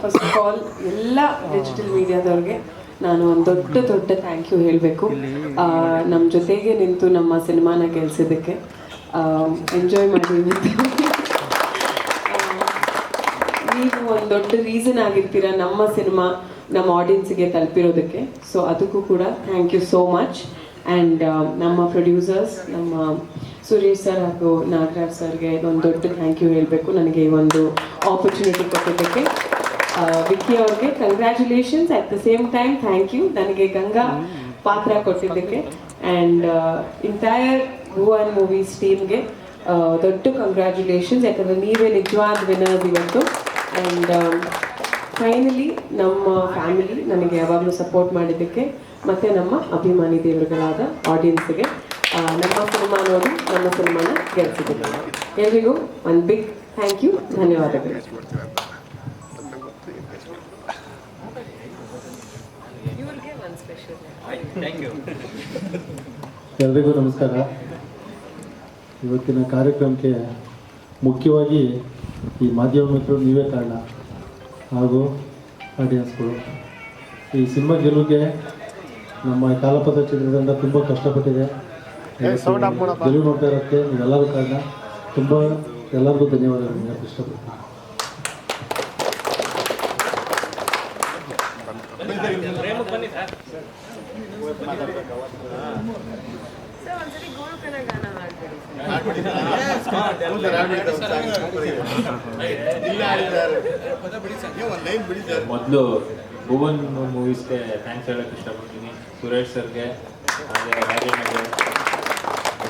First of all ಎಲ್ಲ digital ಮೀಡಿಯಾದವ್ರಿಗೆ ನಾನು ಒಂದು ದೊಡ್ಡ ದೊಡ್ಡ ಥ್ಯಾಂಕ್ ಯು ಹೇಳಬೇಕು. ನಮ್ಮ ಜೊತೆಗೆ ನಿಂತು ನಮ್ಮ ಸಿನಿಮಾನ ಗೆಲ್ಸಿದ್ದಕ್ಕೆ ಎಂಜಾಯ್ ಮಾಡಿ ನೀವು ಒಂದು ದೊಡ್ಡ ರೀಸನ್ ಆಗಿರ್ತೀರ ನಮ್ಮ ಸಿನಿಮಾ, ನಮ್ಮ ಆಡಿಯನ್ಸ್ಗೆ ತಲುಪಿರೋದಕ್ಕೆ. ಸೊ ಅದಕ್ಕೂ ಕೂಡ thank you so much and ನಮ್ಮ ಪ್ರೊಡ್ಯೂಸರ್ಸ್ ನಮ್ಮ ಸುರೇಶ್ ಸರ್ ಹಾಗೂ ನಾಗರಾಜ್ ಸರ್ಗೆ ಒಂದು ದೊಡ್ಡ ಥ್ಯಾಂಕ್ ಯು ಹೇಳಬೇಕು. ನನಗೆ ಈ ಒಂದು ಆಪರ್ಚುನಿಟಿ ಕೊಟ್ಟಿದ್ದಕ್ಕೆ. ವಿಕ್ಕಿ ಅವ್ರಿಗೆ congratulations at the same time thank you ನನಗೆ ಗಂಗಾ ಪಾತ್ರ ಕೊಟ್ಟಿದ್ದಕ್ಕೆ. ಆ್ಯಂಡ್ ಇಂಟೈರ್ ಭುವನ್ ಮೂವೀಸ್ ಟೀಮ್ಗೆ ದೊಡ್ಡ ಕಂಗ್ರ್ಯಾಚುಲೇಷನ್ಸ್ ಯಾಕಂದರೆ ನೀವೇ ನಿಜವಾದ ವಿನ್ನರ್ಸ್ ಇವತ್ತು ಆ್ಯಂಡ್ ಫೈನಲಿ ನಮ್ಮ ಫ್ಯಾಮಿಲಿ ನನಗೆ ಯಾವಾಗಲೂ ಸಪೋರ್ಟ್ ಮಾಡಿದ್ದಕ್ಕೆ ಮತ್ತು ನಮ್ಮ ಅಭಿಮಾನಿ ದೇವರುಗಳಾದ ಆಡಿಯನ್ಸ್ಗೆ ನಮ್ಮ ಸಿನಿಮಾ ನೋಡಿ ನಮ್ಮ ಸಿನಿಮಾನ ಗೆಲ್ಸಿದ್ದೀನಿ ಎಲ್ರಿಗೂ ಒಂದು ಬಿಗ್ ಥ್ಯಾಂಕ್ ಯು ಧನ್ಯವಾದಗಳು ಇವ್ರಿಗೆ ಒಂದು ಸ್ಪೆಷಲ್ ಎಲ್ರಿಗೂ ನಮಸ್ಕಾರ. ಇವತ್ತಿನ ಕಾರ್ಯಕ್ರಮಕ್ಕೆ ಮುಖ್ಯವಾಗಿ ಈ ಮಾಧ್ಯಮ ಮಿತ್ರರು ನೀವೇ ಕಾರಣ. ಹಾಗೂ ಆಡಿಯನ್ಸ್ಗಳು ಈ ಸಿನಿಮಾ ಗೆಲುವಿಗೆ ನಮ್ಮ ಕಾಲಪತ್ರ ಚಿತ್ರದಿಂದ ತುಂಬ ಕಷ್ಟಪಟ್ಟಿದೆ. ಗೆಲುವು ನೋಡ್ತಾ ಇರೋಕ್ಕೆ ನೀವೆಲ್ಲರೂ ಕಾರಣ. ತುಂಬ ಎಲ್ಲರಿಗೂ ಧನ್ಯವಾದಗಳು. ಹೇಳಕ್ಕೆ ಇಷ್ಟಪಡ್ತೀನಿ. ಮೊದಲು ಭುವನ್ ಮೂವೀಸ್ಗೆ ಥ್ಯಾಂಕ್ಸ್ ಹೇಳಕ್ಕೆ ಇಷ್ಟಪಡ್ತೀನಿ. ಸುರೇಶ್ ಸರ್ಗೆ, ಹಾಗೆ ರಾಜೇಣ್ಗೆ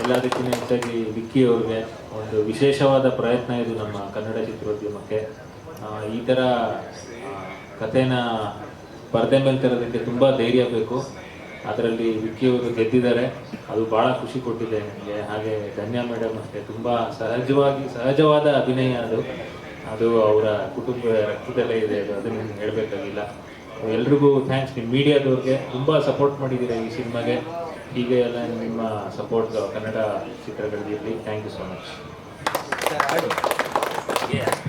ಎಲ್ಲದಕ್ಕಿಂತ ಹೆಚ್ಚಾಗಿ ವಿಕ್ಕಿ ಅವ್ರಿಗೆ ಒಂದು ವಿಶೇಷವಾದ ಪ್ರಯತ್ನ ಇದು ನಮ್ಮ ಕನ್ನಡ ಚಿತ್ರೋದ್ಯಮಕ್ಕೆ. ಈ ಥರ ಕಥೆನ ಪರದೆ ಮೇಲೆ ತರೋದಕ್ಕೆ ತುಂಬ ಧೈರ್ಯ ಬೇಕು. ಅದರಲ್ಲಿ ವಿಕಿಯವರು ಗೆದ್ದಿದ್ದಾರೆ. ಅದು ಭಾಳ ಖುಷಿ ಕೊಟ್ಟಿದೆ ನನಗೆ. ಹಾಗೆ ಧನ್ಯ ಮೇಡಮ್ ಅಷ್ಟೇ. ತುಂಬ ಸಹಜವಾಗಿ, ಸಹಜವಾದ ಅಭಿನಯ ಅದು. ಅದು ಅವರ ಕುಟುಂಬ, ರಕ್ತದಲ್ಲೇ ಇದೆ. ಅದು ಅದನ್ನು ಹೇಳಬೇಕಾಗಿಲ್ಲ. ಎಲ್ರಿಗೂ ಥ್ಯಾಂಕ್ಸ್ ನಿಮ್ಮ ಮೀಡಿಯಾದವ್ರಿಗೆ. ತುಂಬ ಸಪೋರ್ಟ್ ಮಾಡಿದ್ದೀರಾ ಈ ಸಿನಿಮಾಗೆ. ಹೀಗೆ ಎಲ್ಲ ನಿಮ್ಮ ಸಪೋರ್ಟ್ ಕನ್ನಡ ಚಿತ್ರಗಳಿಗೆ ಥ್ಯಾಂಕ್ ಯು ಸೊ ಮಚ್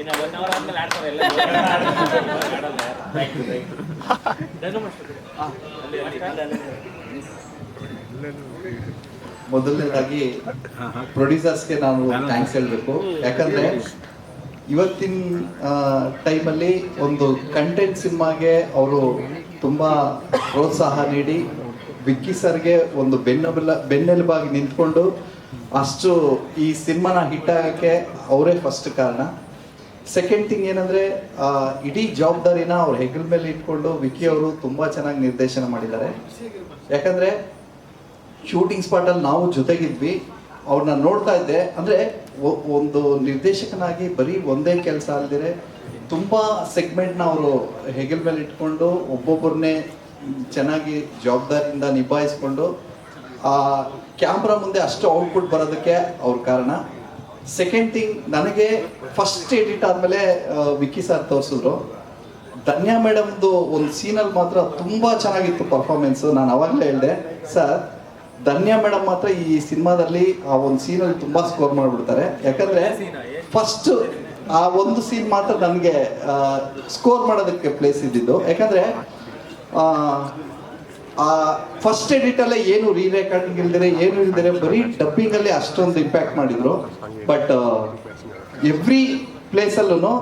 ಇನ್ನು ಒನ್ ಅವರ್ ಆದ್ಮೇಲೆ ಆಡ್ತಾರೆ ಎಲ್ಲ. ಥ್ಯಾಂಕ್ ಯು ಥ್ಯಾಂಕ್ ಮೊದಲನೇದಾಗಿ ಪ್ರೊಡ್ಯೂಸರ್ಸ್ಗೆ ನಾನು ಥ್ಯಾಂಕ್ಸ್ ಹೇಳಬೇಕು. ಯಾಕಂದ್ರೆ ಇವತ್ತಿನ ಟೈಮಲ್ಲಿ ಒಂದು ಕಂಟೆಂಟ್ ಸಿನಿಮಾಗೆ ಅವರು ತುಂಬಾ ಪ್ರೋತ್ಸಾಹ ನೀಡಿ ವಿಕ್ಕಿ ಸರ್ಗೆ ಒಂದು ಬೆನ್ನೆಲುಬ ಬೆನ್ನೆಲುಬಾಗಿ ನಿಂತ್ಕೊಂಡು ಅಷ್ಟು ಈ ಸಿನಿಮಾನ ಹಿಟ್ ಆಗಕ್ಕೆ ಅವರೇ ಫಸ್ಟ್ ಕಾರಣ. ಸೆಕೆಂಡ್ ಥಿಂಗ್ ಏನಂದ್ರೆ ಇಡೀ ಜವಾಬ್ದಾರಿನ ಅವ್ರ ಹೆಗಲ ಮೇಲೆ ಇಟ್ಕೊಂಡು ವಿಕಿ ಅವರು ತುಂಬಾ ಚೆನ್ನಾಗಿ ನಿರ್ದೇಶನ ಮಾಡಿದ್ದಾರೆ. ಯಾಕಂದ್ರೆ ಶೂಟಿಂಗ್ ಸ್ಪಾಟ್ ಅಲ್ಲಿ ನಾವು ಜೊತೆಗಿದ್ವಿ. ಅವ್ರನ್ನ ನೋಡ್ತಾ ಇದ್ದೆ. ಅಂದ್ರೆ ಒಂದು ನಿರ್ದೇಶಕನಾಗಿ ಬರೀ ಒಂದೇ ಕೆಲಸ ಅಲ್ದಿರೆ ತುಂಬಾ ಸೆಗ್ಮೆಂಟ್ನ ಅವರು ಹೆಗಲ್ ಮೇಲೆ ಇಟ್ಕೊಂಡು ಒಬ್ಬೊಬ್ಬರನ್ನೇ ಚೆನ್ನಾಗಿ ಜವಾಬ್ದಾರಿಯಿಂದ ನಿಭಾಯಿಸ್ಕೊಂಡು, ಆ ಕ್ಯಾಮ್ರಾ ಮುಂದೆ ಅಷ್ಟು ಔಟ್ಪುಟ್ ಬರೋದಕ್ಕೆ ಅವ್ರ ಕಾರಣ. ಸೆಕೆಂಡ್ ಥಿಂಗ್ ನನಗೆ ಫಸ್ಟ್ ಎಡಿಟ್ ಆದ್ಮೇಲೆ ವಿಕ್ಕಿ ಸರ್ ತೋರಿಸಿದ್ರು. ಧನ್ಯಾ ಮೇಡಮ್ದು ಒಂದು ಸೀನಲ್ಲಿ ಮಾತ್ರ ತುಂಬ ಚೆನ್ನಾಗಿತ್ತು ಪರ್ಫಾರ್ಮೆನ್ಸ್ ನಾನು ಅವಾಗಲೇ ಹೇಳಿದೆ ಸರ್ ಧನ್ಯಾ ಮೇಡಮ್ ಮಾತ್ರ ಈ ಸಿನಿಮಾದಲ್ಲಿ ಆ ಒಂದು ಸೀನಲ್ಲಿ ತುಂಬ ಸ್ಕೋರ್ ಮಾಡಿಬಿಡ್ತಾರೆ. ಯಾಕಂದರೆ ಫಸ್ಟ್ ಆ ಒಂದು ಸೀನ್ ಮಾತ್ರ ನನಗೆ ಸ್ಕೋರ್ ಮಾಡೋದಕ್ಕೆ ಪ್ಲೇಸ್ ಇದ್ದಿದ್ದು. ಯಾಕಂದ್ರೆ ಆ, ಫಸ್ಟ್ ಎಡಿಟ್ ಅಲ್ಲೇ ಏನು ರೀ ರೆಕಾರ್ಡಿಂಗ್ ಇಲ್ದಿರೆ ಏನು ಇಲ್ದಿರೆ ಬರೀ ಡಬ್ಬಿಂಗ್ ಅಲ್ಲಿ ಅಷ್ಟೊಂದು ಇಂಪ್ಯಾಕ್ಟ್ ಮಾಡಿದ್ರು. ಬಟ್ ಎವ್ರಿ ಪ್ಲೇಸ್ ಅಲ್ಲೂ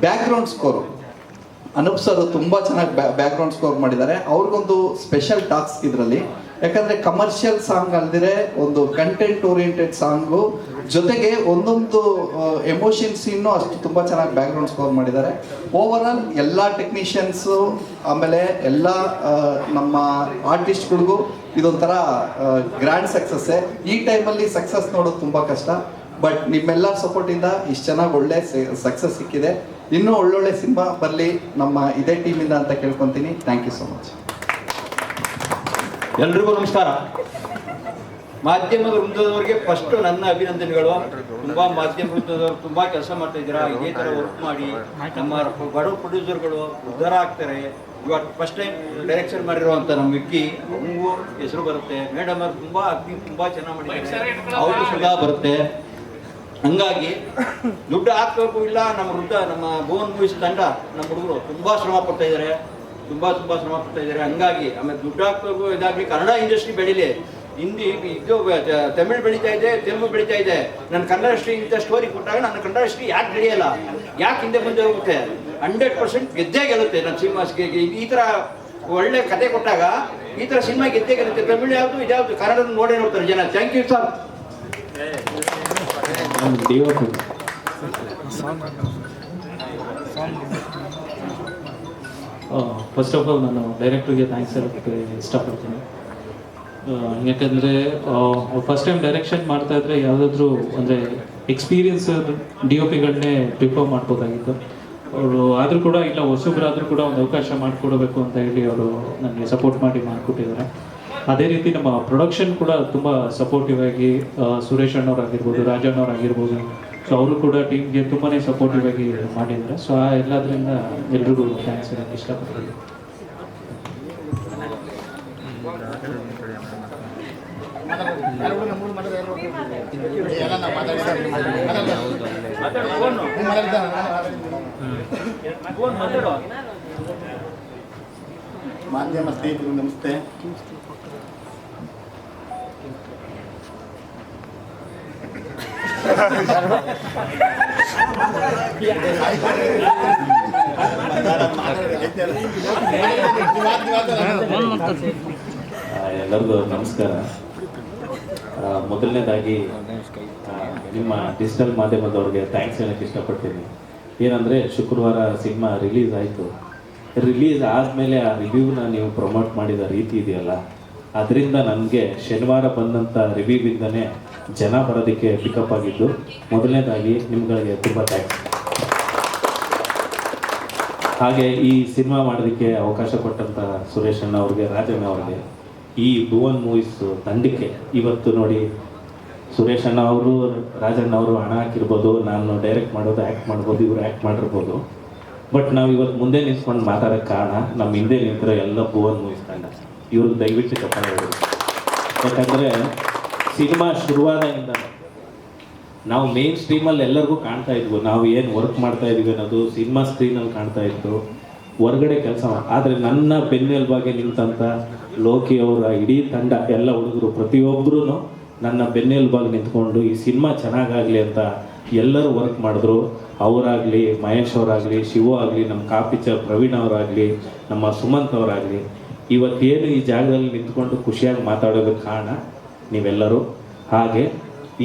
background score Anup sir ತುಂಬಾ ಚೆನ್ನಾಗಿ ಬ್ಯಾಕ್ ಗ್ರೌಂಡ್ ಸ್ಕೋರ್ ಮಾಡಿದ್ದಾರೆ. ಅವ್ರಿಗೊಂದು ಸ್ಪೆಷಲ್ ಟಾಸ್ಕ್ ಇದರಲ್ಲಿ. ಯಾಕಂದ್ರೆ ಕಮರ್ಷಿಯಲ್ ಸಾಂಗ್ ಅಲ್ದಿರೆ ಒಂದು ಕಂಟೆಂಟ್ ಓರಿಯೆಂಟೆಡ್ ಸಾಂಗು ಜೊತೆಗೆ ಒಂದೊಂದು ಎಮೋಷನ್ ಸೀನು ಅಷ್ಟು ತುಂಬಾ ಚೆನ್ನಾಗಿ ಬ್ಯಾಕ್ ಗ್ರೌಂಡ್ ಸ್ಕೋರ್ ಮಾಡಿದ್ದಾರೆ. ಓವರ್ ಆಲ್ ಎಲ್ಲ ಟೆಕ್ನಿಷಿಯನ್ಸು ಆಮೇಲೆ ಎಲ್ಲ ನಮ್ಮ ಆರ್ಟಿಸ್ಟ್ಗಳಿಗೂ ಇದೊಂಥರ ಗ್ರ್ಯಾಂಡ್ ಸಕ್ಸಸ್ಸೇ ಈ ಟೈಮಲ್ಲಿ ಸಕ್ಸಸ್ ನೋಡೋದು ತುಂಬಾ ಕಷ್ಟ. ಬಟ್ ನಿಮ್ಮೆಲ್ಲ ಸಪೋರ್ಟಿಂದ ಇಷ್ಟು ಚೆನ್ನಾಗಿ ಒಳ್ಳೆ ಸಕ್ಸಸ್ ಸಿಕ್ಕಿದೆ. ಇನ್ನೂ ಒಳ್ಳೊಳ್ಳೆ ಸಿನಿಮಾ ಬರಲಿ ನಮ್ಮ ಇದೇ ಟೀಮಿಂದ ಅಂತ ಕೇಳ್ಕೊತೀನಿ. ಥ್ಯಾಂಕ್ ಯು ಸೊ ಮಚ್ ಎಲ್ರಿಗೂ ನಮಸ್ಕಾರ. ಮಾಧ್ಯಮದ ವೃಂದದವರಿಗೆ ಫಸ್ಟ್ ನನ್ನ ಅಭಿನಂದನೆಗಳು. ತುಂಬಾ ಮಾಧ್ಯಮ ವೃಂದದವರು ತುಂಬಾ ಕೆಲಸ ಮಾಡ್ತಾ ಇದ್ದೀರಾ? ಇದೇ ತರ ವರ್ಕ್ ಮಾಡಿ ನಮ್ಮ ಬಡ ಪ್ರೊಡ್ಯೂಸರ್ಗಳು ಉದ್ಧಾರ ಆಗ್ತಾರೆ. ಇವಾಗ ಫಸ್ಟ್ ಟೈಮ್ ಡೈರೆಕ್ಷನ್ ಮಾಡಿರುವಂತ ನಮ್ಮ ವಿಕ್ಕಿ ಅವ್ರಿಗೂ ಹೆಸರು ಬರುತ್ತೆ. ಮೇಡಮ್ ಅವ್ರು ತುಂಬಾ ಆಕ್ಟಿಂಗ್ ತುಂಬಾ ಚೆನ್ನಾಗಿ ಮಾಡಿದ್ದಾರೆ. ಅವರು ಸುಧಾ ಬರುತ್ತೆ. ಹಂಗಾಗಿ ದುಡ್ಡು ಹಾಕಬೇಕು ಇಲ್ಲ, ನಮ್ಮ ವೃದ್ಧ, ನಮ್ಮ ಭುವನ್ ಮೂವೀಸ್ ತಂಡ ನಮ್ಮ ಹುಡುಗರು ತುಂಬಾ ಶ್ರಮ ಪಡ್ತಾ ಇದ್ದಾರೆ. ತುಂಬಾ ತುಂಬಾ ಶ್ರಮ ಪಡ್ತಾ ಇದ್ದಾರೆ. ಹಂಗಾಗಿ, ಆಮೇಲೆ ದುಡ್ಡು ಹಾಕ್ಬೇಕು ಇದಾಗಿ ಕನ್ನಡ ಇಂಡಸ್ಟ್ರಿ ಬೆಳಿಲಿ. ಹಿಂದಿ, ಇದು ತಮಿಳು ತಮಿಳ್ ಬೆಳೀತಾ ಇದೆ, ತೆಲುಗು ಬೆಳೀತಾ ಇದೆ. ನನ್ನ ಕನ್ನಡ ಇಂಡಸ್ಟ್ರಿ ಇಂಥ ಸ್ಟೋರಿ ಕೊಟ್ಟಾಗ ನನ್ನ ಕನ್ನಡ ಇಂಡಸ್ಟ್ರಿ ಯಾಕೆ ಬೆಳೆಯಲ್ಲ ಯಾಕೆ ಹಿಂದೆ ಮುಂದೆ ಹೋಗುತ್ತೆ? ಹಂಡ್ರೆಡ್ ಪರ್ಸೆಂಟ್ ಗೆದ್ದೇ ಗೆಲ್ಲುತ್ತೆ ನನ್ನ ಸಿನಿಮಾಸ್ಗೆ. ಈ ಥರ ಒಳ್ಳೆ ಕತೆ ಕೊಟ್ಟಾಗ ಈ ಥರ ಸಿನಿಮಾ ಗೆದ್ದೇ ಗೆಲ್ಲುತ್ತೆ. ತಮಿಳು ಯಾವುದು ಇದ್ಯಾವುದು ಕನ್ನಡ ನೋಡೇ ನೋಡ್ತಾರೆ ಜನ. Thank you sir first of all ನಾನು ಡೈರೆಕ್ಟ್ರಿಗೆ ಥ್ಯಾಂಕ್ಸ್ ಹೇಳೋಕ್ಕೆ ಇಷ್ಟಪಡ್ತೀನಿ. ಯಾಕಂದರೆ ಫಸ್ಟ್ ಟೈಮ್ ಡೈರೆಕ್ಷನ್ ಮಾಡ್ತಾ ಇದ್ರೆ ಯಾವುದಾದ್ರೂ ಅಂದರೆ ಎಕ್ಸ್ಪೀರಿಯನ್ಸ್ ಡಿ ಒ ಪಿಗಳನ್ನೇ ಪ್ರಿಫರ್ ಮಾಡ್ಬೋದಾಗಿತ್ತು. ಅವರು ಆದರೂ ಕೂಡ ಇಲ್ಲ, ಹೊಸಬ್ರಾದರೂ ಕೂಡ ಒಂದು ಅವಕಾಶ ಮಾಡಿಕೊಡಬೇಕು ಅಂತ ಹೇಳಿ ಅವರು ನನಗೆ ಸಪೋರ್ಟ್ ಮಾಡಿ ಮಾಡಿಕೊಟ್ಟಿದ್ದಾರೆ. ಅದೇ ರೀತಿ ನಮ್ಮ ಪ್ರೊಡಕ್ಷನ್ ಕೂಡ ತುಂಬ ಸಪೋರ್ಟಿವ್ ಆಗಿ ಸುರೇಶ್ ಅಣ್ಣವ್ರಾಗಿರ್ಬೋದು, ರಾಜಣ್ಣವ್ರಾಗಿರ್ಬೋದು ಸೊ ಅವರು ಕೂಡ ಟೀಮ್ಗೆ ತುಂಬಾ ಸಪೋರ್ಟಿವ್ ಆಗಿ ಮಾಡಿದ್ದಾರೆ. ಸೊ ಆ ಎಲ್ಲದರಿಂದ ಎಲ್ರಿಗೂ ಥ್ಯಾಂಕ್ಸ್ ಹೇಳಕ್ಕೆ ಇಷ್ಟಪಡ್ತೀನಿ. ಮಾಧ್ಯಮ ಸ್ನೇಹಿತರು, ನಮಸ್ತೆ. ಎಲ್ಲರಿಗೂ ನಮಸ್ಕಾರ. ಮೊದಲನೇದಾಗಿ ನಿಮ್ಮ ಡಿಜಿಟಲ್ ಮಾಧ್ಯಮದವ್ರಿಗೆ ಥ್ಯಾಂಕ್ಸ್ ಹೇಳಕ್ಕೆ ಇಷ್ಟಪಡ್ತೀನಿ. ಏನಂದರೆ, ಶುಕ್ರವಾರ ಸಿನಿಮಾ ರಿಲೀಸ್ ಆಯಿತು. ರಿಲೀಸ್ ಆದಮೇಲೆ ಆ ರಿವ್ಯೂನ ನೀವು ಪ್ರಮೋಟ್ ಮಾಡಿದ ರೀತಿ ಇದೆಯಲ್ಲ, ಅದರಿಂದ ನನಗೆ ಶನಿವಾರ ಬಂದಂಥ ರಿವ್ಯೂವಿಂದನೇ ಜನ ಬರೋದಕ್ಕೆ ಪಿಕಪ್ ಆಗಿದ್ದು, ಮೊದಲನೇದಾಗಿ ನಿಮ್ಗಳಿಗೆ ತುಂಬ ಥ್ಯಾಂಕ್ಸ್ ಹಾಗೆ ಈ ಸಿನಿಮಾ ಮಾಡೋದಕ್ಕೆ ಅವಕಾಶ ಕೊಟ್ಟಂತ ಸುರೇಶ್ ಅಣ್ಣ ಅವ್ರಿಗೆ, ರಾಜಣ್ಣ ಅವ್ರಿಗೆ, ಈ ಭುವನ್ ಮೂವೀಸ್ ತಂಡಕ್ಕೆ ಇವತ್ತು ನೋಡಿ ಸುರೇಶ್ ಅಣ್ಣ ಅವರು, ರಾಜಣ್ಣ ಅವರು ಹಣ ಹಾಕಿರ್ಬೋದು, ನಾನು ಡೈರೆಕ್ಟ್ ಮಾಡೋದು ಆ್ಯಕ್ಟ್ ಮಾಡ್ಬೋದು, ಇವರು ಆ್ಯಕ್ಟ್ ಮಾಡಿರ್ಬೋದು. ಬಟ್ ನಾವು ಇವತ್ತು ಮುಂದೆ ನಿಂತ್ಕೊಂಡು ಮಾತಾಡೋಕ್ಕೆ ಕಾರಣ ನಮ್ಮ ಹಿಂದೆ ನಿಂತಿರೋ ಎಲ್ಲ ಭುವನ್ ಮೂವೀಸ್ ತಂಡ. ಇವ್ರಿಗೆ ದಯವಿಟ್ಟು ಹೊಡಿ ಯಾಕಂದರೆ ಸಿನಿಮಾ ಶುರುವಾದಾಗಿಂದ ನಾವು ಮೇನ್ ಸ್ಟ್ರೀಮಲ್ಲಿ ಎಲ್ಲರಿಗೂ ಕಾಣ್ತಾ ಇದ್ವು. ನಾವು ಏನು ವರ್ಕ್ ಮಾಡ್ತಾ ಇದೀವಿ ಅನ್ನೋದು ಸಿನಿಮಾ ಸ್ಕ್ರೀನಲ್ಲಿ ಕಾಣ್ತಾ ಇತ್ತು. ಹೊರಗಡೆ ಕೆಲಸ ಆದರೆ ನನ್ನ ಬೆನ್ನೆಲುಬಾಗೆ ನಿಂತಂಥ ಲೋಕಿ ಅವರ ಇಡೀ ತಂಡ, ಎಲ್ಲ ಹುಡುಗರು ಪ್ರತಿಯೊಬ್ಬರೂ ನನ್ನ ಬೆನ್ನೆಲುಬಾಗಿ ನಿಂತ್ಕೊಂಡು ಈ ಸಿನಿಮಾ ಚೆನ್ನಾಗಾಗಲಿ ಅಂತ ಎಲ್ಲರೂ ವರ್ಕ್ ಮಾಡಿದ್ರು. ಅವರಾಗಲಿ, ಮಹೇಶ್ ಅವರಾಗಲಿ, ಶಿವು ಆಗಲಿ, ನಮ್ಮ ಕಾಪಿಚರ್ ಪ್ರವೀಣ್ ಅವರಾಗಲಿ, ನಮ್ಮ ಸುಮಂತ್ ಅವರಾಗಲಿ. ಇವತ್ತೇನು ಈ ಜಾಗದಲ್ಲಿ ನಿಂತ್ಕೊಂಡು ಖುಷಿಯಾಗಿ ಮಾತಾಡೋದಕ್ಕೆ ಕಾರಣ ನೀವೆಲ್ಲರೂ. ಹಾಗೆ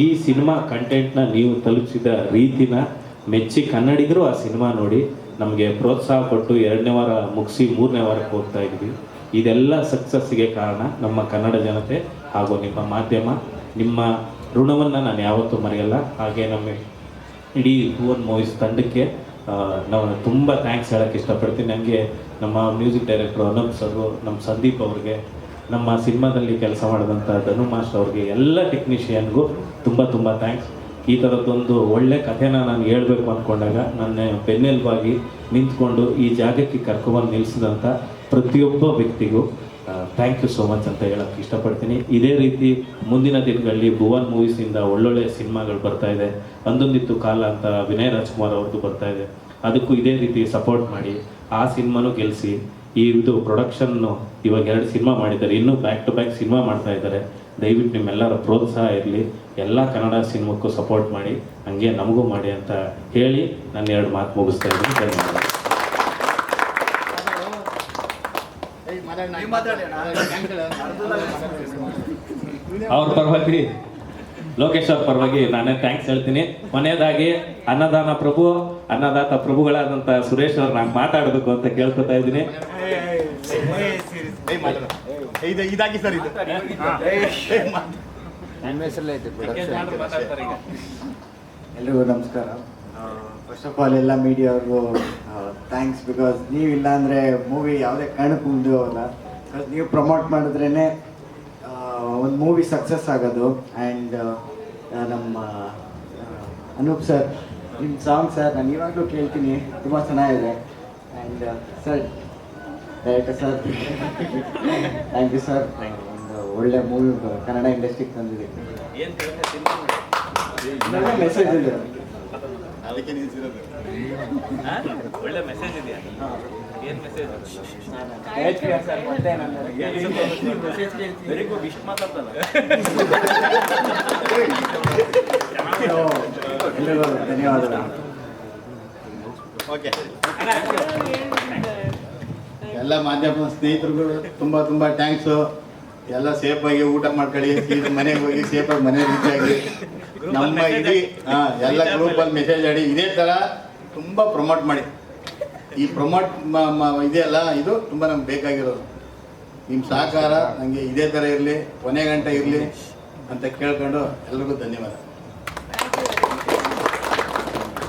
ಈ ಸಿನಿಮಾ ಕಂಟೆಂಟ್ನ ನೀವು ತಲುಪಿಸಿದ ರೀತಿನ ಮೆಚ್ಚಿ ಕನ್ನಡಿಗರು ಆ ಸಿನಿಮಾ ನೋಡಿ ನಮಗೆ ಪ್ರೋತ್ಸಾಹ ಕೊಟ್ಟು ಎರಡನೇ ವಾರ ಮುಗಿಸಿ ಮೂರನೇ ವಾರಕ್ಕೆ ಹೋಗ್ತಾ ಇದ್ವಿ ಇದೆಲ್ಲ ಸಕ್ಸಸ್ಸಿಗೆ ಕಾರಣ ನಮ್ಮ ಕನ್ನಡ ಜನತೆ ಹಾಗೂ ನಿಮ್ಮ ಮಾಧ್ಯಮ. ನಿಮ್ಮ ಋಣವನ್ನು ನಾನು ಯಾವತ್ತೂ ಮರೆಯಲ್ಲ. ಹಾಗೆ ನಮ್ಮ ಇಡೀ ಭುವನ್ ಮೂವೀಸ್ ತಂಡಕ್ಕೆ ನಾವು ತುಂಬ ಥ್ಯಾಂಕ್ಸ್ ಹೇಳೋಕ್ಕೆ ಇಷ್ಟಪಡ್ತೀನಿ. ನನಗೆ ನಮ್ಮ ಮ್ಯೂಸಿಕ್ ಡೈರೆಕ್ಟರ್ ಅನಂತ್ ಸರ್, ನಮ್ಮ ಸಂದೀಪ್ ಅವ್ರಿಗೆ ನಮ್ಮ ಸಿನಿಮಾದಲ್ಲಿ ಕೆಲಸ ಮಾಡಿದಂಥ ಧನು ಮಾಸ್ಟರ್ ಅವ್ರಿಗೆ ಎಲ್ಲ ಟೆಕ್ನಿಷಿಯನ್ಗೂ ತುಂಬ ತುಂಬ ಥ್ಯಾಂಕ್ಸ್ ಈ ಥರದ್ದೊಂದು ಒಳ್ಳೆ ಕಥೆನ ನಾನು ಹೇಳಬೇಕು ಅಂದ್ಕೊಂಡಾಗ ನನ್ನ ಬೆನ್ನೆಲುಬಾಗಿ ನಿಂತ್ಕೊಂಡು ಈ ಜಾಗಕ್ಕೆ ಕರ್ಕೊಬಂದು ನಿಲ್ಲಿಸಿದಂಥ ಪ್ರತಿಯೊಬ್ಬ ವ್ಯಕ್ತಿಗೂ ಥ್ಯಾಂಕ್ ಯು ಸೋ ಮಚ್ ಅಂತ ಹೇಳೋಕ್ಕೆ ಇಷ್ಟಪಡ್ತೀನಿ. ಇದೇ ರೀತಿ ಮುಂದಿನ ದಿನಗಳಲ್ಲಿ ಭುವನ್ ಮೂವೀಸಿಂದ ಒಳ್ಳೊಳ್ಳೆ ಸಿನಿಮಾಗಳು ಬರ್ತಾ ಇದೆ. ಅಂದೊಂದಿತ್ತು ಕಾಲ ಅಂತ ವಿನಯ್ ರಾಜ್ಕುಮಾರ್ ಅವ್ರದ್ದು ಬರ್ತಾ ಇದೆ. ಅದಕ್ಕೂ ಇದೇ ರೀತಿ ಸಪೋರ್ಟ್ ಮಾಡಿ ಆ ಸಿನಿಮಾನು ಗೆಲ್ಲಿಸಿ ಈ ಇದು ಪ್ರೊಡಕ್ಷನ್ನು ಇವಾಗ ಎರಡು ಸಿನಿಮಾ ಮಾಡಿದ್ದಾರೆ. ಇನ್ನೂ ಬ್ಯಾಕ್ ಟು ಬ್ಯಾಕ್ ಸಿನಿಮಾ ಮಾಡ್ತಾ ಇದ್ದಾರೆ. ದಯವಿಟ್ಟು ನಿಮ್ಮೆಲ್ಲರ ಪ್ರೋತ್ಸಾಹ ಇರಲಿ. ಎಲ್ಲ ಕನ್ನಡ ಸಿನಿಮಾಕ್ಕೂ ಸಪೋರ್ಟ್ ಮಾಡಿ. ಹಂಗೆ ನಮಗೂ ಮಾಡಿ ಅಂತ ಹೇಳಿ ನಾನು ಎರಡು ಮಾತು ಮುಗಿಸ್ತಾ ಇದ್ದೀನಿ. ಧನ್ಯವಾದ ಅವ್ರ ಪರವಾಗಿ ಲೋಕೇಶ್ ಅವ್ರ ಪರವಾಗಿ ನಾನೇ ಥ್ಯಾಂಕ್ಸ್ ಹೇಳ್ತೀನಿ. ಮನೆಯದಾಗಿ ಅನ್ನದಾನ ಪ್ರಭು ಅನ್ನದಾತ ಪ್ರಭುಗಳಾದಂಥ ಸುರೇಶ್ ಅವ್ರು ನಾನು ಮಾತಾಡಬೇಕು ಅಂತ ಕೇಳ್ಕೊತಾ ಇದ್ದೀನಿ. ಇದು ಇದಾಗಿ ಸರ್ ಇದು. ಎಲ್ರಿಗೂ ನಮಸ್ಕಾರ. ಫಸ್ಟ್ ಆಫ್ ಆಲ್ ಎಲ್ಲ ಮೀಡಿಯಾವ್ರಿಗೂ ಥ್ಯಾಂಕ್ಸ್ ಬಿಕಾಸ್ ನೀವಿಲ್ಲ ಅಂದರೆ ಮೂವಿ ಯಾವುದೇ ಕಾರಣಕ್ಕೂ ಮುಂದೆ ಹೋಗಲ್ಲ. ಬಿಕಾಸ್ ನೀವು ಪ್ರಮೋಟ್ ಮಾಡಿದ್ರೇ ಒಂದು ಮೂವಿ ಸಕ್ಸಸ್ ಆಗೋದು. ಆ್ಯಂಡ್ ನಮ್ಮ ಅನೂಪ್ ಸರ್ ನಿಮ್ಮ ಸಾಂಗ್ ಸರ್ ನಾನು ಇವಾಗಲೂ ಕೇಳ್ತೀನಿ. ತುಂಬ ಚೆನ್ನಾಗಿದೆ. And sir director sir? Thank you sir ಒಂದು ಒಳ್ಳೆ ಮೂವಿ ಕನ್ನಡ ಇಂಡಸ್ಟ್ರಿಗೆ ತಂದಿದ್ದೀವಿ ಒಳ್ಳೆ ಮೆಸೇಜ್ ಇದೆ. ಒಳ್ಳೆ ಮೆಸೇಜ್ ಇದೆಯಾ? ಏನು ಮೆಸೇಜ್ ವೆರಿ ಗುಡ್ ಇಷ್ಟು ಮಾತಾಡ್ತಲ್ಲ. ಎಲ್ಲರಿಗೂ ಧನ್ಯವಾದಗಳು. ಓಕೆ ಎಲ್ಲ ಮಾಧ್ಯಮ ಸ್ನೇಹಿತರುಗಳು ತುಂಬ ತುಂಬ ಥ್ಯಾಂಕ್ಸು ಎಲ್ಲ ಸೇಫಾಗಿ ಊಟ ಮಾಡ್ಕೊಳ್ಳಿ ಮನೆಗೆ ಹೋಗಿ ಸೇಫಾಗಿ ಮನೆ ರೀಚ್ ಆಗಿ. ನಮ್ಮ ಇಡೀ ಹಾ, ಎಲ್ಲ ಗ್ರೂಪಲ್ಲಿ ಮೆಸೇಜ್ ಆಡಿ ಇದೇ ಥರ ತುಂಬ ಪ್ರಮೋಟ್ ಮಾಡಿ. ಈ ಪ್ರಮೋಟ್ ಇದೆಯಲ್ಲ ಇದು ತುಂಬ ನಮ್ಗೆ ಬೇಕಾಗಿರೋದು. ನಿಮ್ಮ ಸಹಕಾರ ನನಗೆ ಇದೇ ಥರ ಇರಲಿ ಕೊನೆ ಗಂಟೆ ಇರಲಿ ಅಂತ ಕೇಳ್ಕೊಂಡು ಎಲ್ರಿಗೂ ಧನ್ಯವಾದ.